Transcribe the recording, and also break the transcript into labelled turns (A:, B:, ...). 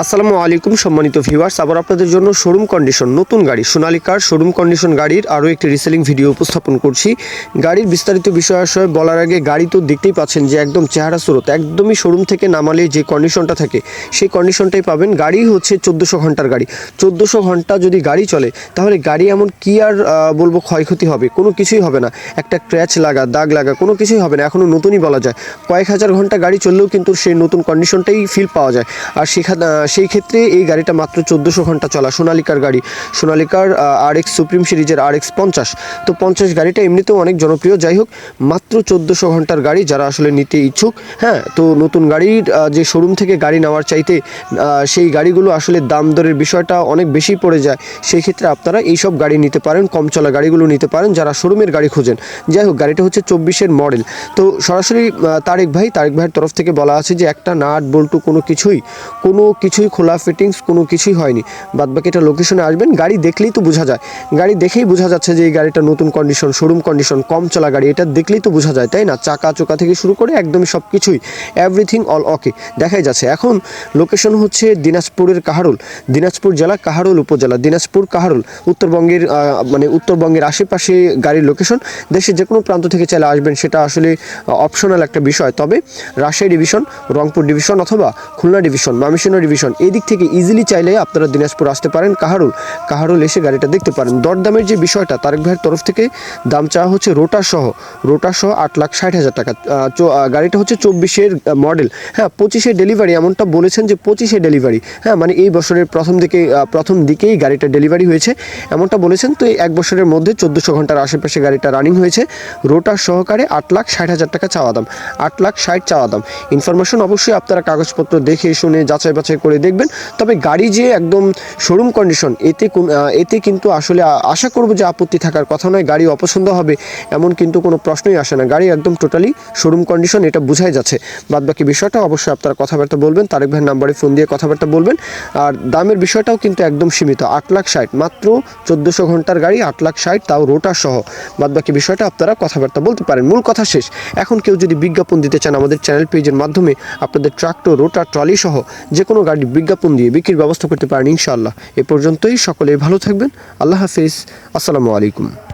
A: আসসালামু আলাইকুম সম্মানিত ভিউয়ার্স আবার আপনাদের জন্য শোরুম কন্ডিশন নতুন গাড়ি, সোনালী কার শোরুম কন্ডিশন গাড়ির আরও একটি রিসেলিং ভিডিও উপস্থাপন করছি। গাড়ির বিস্তারিত বিষয় আশয় বলার আগে গাড়ি তো দেখতেই পাচ্ছেন যে একদম চেহারা স্রোত, একদমই শোরুম থেকে নামালে যে কন্ডিশনটা থাকে, সেই কন্ডিশনটাই পাবেন। গাড়ি হচ্ছে চোদ্দোশো ঘণ্টার গাড়ি। চোদ্দোশো ঘণ্টা যদি গাড়ি চলে, তাহলে গাড়ি এমন কি আর বলব ক্ষয়ক্ষতি হবে? কোনো কিছুই হবে না। একটা ক্র্যাচ লাগা, দাগ লাগা, কোনো কিছুই হবে না। এখনও নতুনই বলা যায়। কয়েক হাজার ঘণ্টা গাড়ি চললেও কিন্তু সেই নতুন কন্ডিশনটাই ফিল পাওয়া যায়। আর সেখানে সেই ক্ষেত্রে এই গাড়িটা মাত্র চোদ্দোশো ঘণ্টা চলা। সোনালিকার গাড়ি। সোনালিকার আর এক্স সুপ্রিম সিরিজের আর এক্স পঞ্চাশ। তো পঞ্চাশ গাড়িটা এমনিতেও অনেক জনপ্রিয়। যাই হোক, মাত্র চোদ্দোশো ঘণ্টার গাড়ি যারা আসলে নিতে ইচ্ছুক হ্যাঁ তো নতুন গাড়ির যে শোরুম থেকে গাড়ি নেওয়ার চাইতে সেই গাড়িগুলো আসলে দাম দরের বিষয়টা অনেক বেশি পড়ে যায়। সেই ক্ষেত্রে আপনারা এইসব গাড়ি নিতে পারেন, কম চলা গাড়িগুলো নিতে পারেন যারা শোরুমের গাড়ি খোঁজেন। যাই হোক, গাড়িটা হচ্ছে চব্বিশের মডেল তো সরাসরি তারেক ভাই, তারেক ভাইয়ের তরফ থেকে বলা আছে যে একটা নাট, বল্টু কোনো কিছুই, কোনো কিছুই খোলা ফিটিংস কোনো কিছুই হয়নি। বাদ বাকি এটা লোকেশনে আসবেন, গাড়ি দেখলেই তো বোঝা যায়। গাড়ি দেখেই বোঝা যাচ্ছে যে এই গাড়িটা নতুন কন্ডিশন শোরুম কন্ডিশন কম চলা গাড়ি, এটা দেখলেই তো বোঝা যায়, তাই না? চাকা চোকা থেকে শুরু করে একদমই সব কিছুই এভরিথিং অল ওকে দেখাই যাচ্ছে, এখন লোকেশন হচ্ছে দিনাজপুরের কাহারুল। দিনাজপুর জেলা কাহারুল উপজেলা, দিনাজপুর কাহারুল, উত্তরবঙ্গের মানে উত্তরবঙ্গের আশেপাশে গাড়ির লোকেশন দেশের যে কোনো প্রান্ত থেকে চাইলে আসবেন, সেটা আসলে অপশনাল একটা বিষয়। তবে রাজশাহী ডিভিশন রংপুর ডিভিশন অথবা খুলনা ডিভিশন ময়মনসিংহ ডিভিশন এই দিক থেকে ইজিলি চাইলে আপনারা দিনাজপুর আসতে পারেন। কাহারুল কাহারুল এসে গাড়িটা দেখতে পারেন। দরদামের যে বিষয়টা, তারেক ভাইয়ের তরফ থেকে দাম চাওয়া হচ্ছে রোটার সহ। সহ আট লাখ ষাট হাজার টাকা। গাড়িটা হচ্ছে চব্বিশের মডেল হ্যাঁ পঁচিশে ডেলিভারি এমনটা বলেছেন যে পঁচিশে ডেলিভারি হ্যাঁ মানে এই বছরের প্রথম দিকে প্রথম দিকেই গাড়িটা ডেলিভারি হয়েছে। এমনটা বলেছেন তো এই এক বছরের মধ্যে চোদ্দোশো ঘণ্টার আশেপাশে গাড়িটা রানিং হয়েছে। রোটার সহকারে আট লাখ ষাট হাজার টাকা চাওয়া দাম। আট লাখ ষাট চাওয়া দাম। ইনফরমেশন অবশ্যই আপনারা কাগজপত্র দেখে শুনে যাচাই বাছাই করে দেখবেন। তবে গাড়ি যে একদম শোরুম কন্ডিশন এতে এতে কিন্তু আসলে আশা করব যে আপত্তি থাকার কথা নয়। গাড়ি অপছন্দ হবে এমন কিন্তু কোনো প্রশ্নই আসে না। গাড়ি একদম টোটালি শোরুম কন্ডিশন এটা বোঝাই যাচ্ছে। বাদ বাকি বিষয়টা অবশ্যই আপনারা কথাবার্তা বলবেন, তারেক ভাইয়ের নাম্বারে ফোন দিয়ে কথাবার্তা বলবেন। আর দামের বিষয়টাও কিন্তু একদম সীমিত, আট লাখ ষাট, মাত্র চোদ্দোশো ঘণ্টার গাড়ি, আট লাখ ষাট, তাও রোটার সহ। বাদ বাকি বিষয়টা আপনারা কথাবার্তা বলতে পারেন। মূল কথা শেষ। এখন কেউ যদি বিজ্ঞাপন দিতে চান আমাদের চ্যানেল পেজের মাধ্যমে, আপনাদের ট্রাক্টর রোটার ট্রলি সহ যে কোনো গাড়ির বিজ্ঞাপন দিয়ে বিক্রির ব্যবস্থা করতে পারেন ইনশাআল্লাহ। এ পর্যন্তই সকলে ভালো থাকবেন। আল্লাহ হাফিজ। আসসালামু আলাইকুম।